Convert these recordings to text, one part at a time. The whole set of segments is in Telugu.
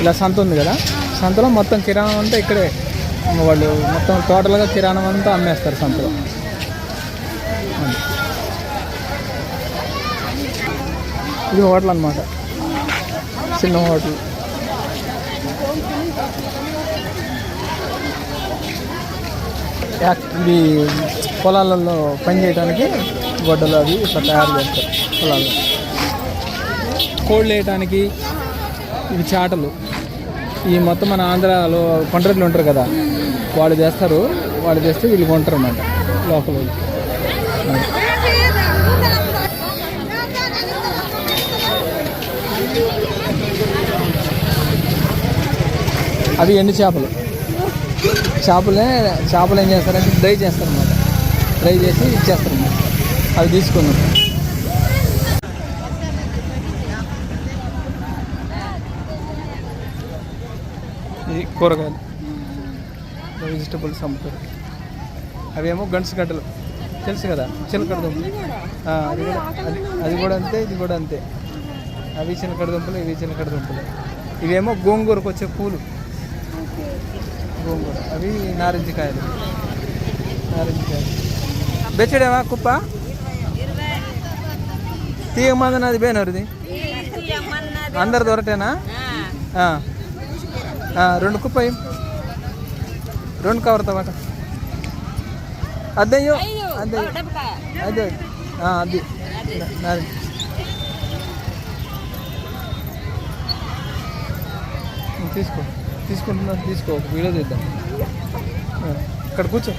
ఇలా సంత ఉంది కదా? సంతలో మొత్తం కిరాణం అంతా ఇక్కడే. వాళ్ళు మొత్తం టోటల్గా కిరాణం అంతా అమ్మేస్తారు సంతలో. ఇది హోటల్ అన్నమాట. చిన్న హోటల్. యాక్- ఇది పొలాలలో పని చేయడానికి గొడ్డలు అవి ఇట్లా తయారు చేస్తారు పొలాల్లో. కోళ్ళు వేయటానికి ఇవి చాటలు. ఈ మొత్తం మన ఆంధ్రాలో కొండ్రెట్లు ఉంటారు కదా వాళ్ళు చేస్తారు. వాళ్ళు చేస్తే వీళ్ళు కొంటారు అన్నమాట లోకల్ వాళ్ళు. అది. అవి ఎండు చేపలు. చేపలే చేపలు ఏం చేస్తారంటే డ్రై చేస్తారన్నమాట. డ్రై చేసి ఇచ్చేస్తారన్నమాట. అవి తీసుకున్నాం ఇది కూరగాయలు. వెజిటబుల్స్ అమ్ముతారు. అవేమో గంటసు గడ్డలు. తెలుసు కదా? చిలకడ దుంపలు అది కూడా అది అది కూడా అంతే ఇది కూడా అంతే. అవి చిలకడ దుంపలు ఇవి చిలకడ దుంపలు ఇవేమో గోంగూరకు వచ్చే పూలు. గోంగూర. అవి నారింజ కాయలు నారింజ కాయలు బెచ్చడేమా కుప్ప? తీయమంది అది బేనరుది. అందరు దొరటేనా రెండు కుప్ప. రెండు కవర్ తమాట అద్దెయ్యో అద్దె అదే అది తీసుకో. తీసుకుంటున్నా తీసుకో. వీడియో తీద్దాం. ఇక్కడ కూర్చో.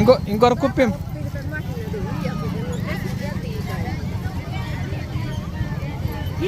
ఇంకో ఇంకొక కుప్పేం.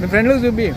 మీ ఫ్రెండ్లకు చూపి.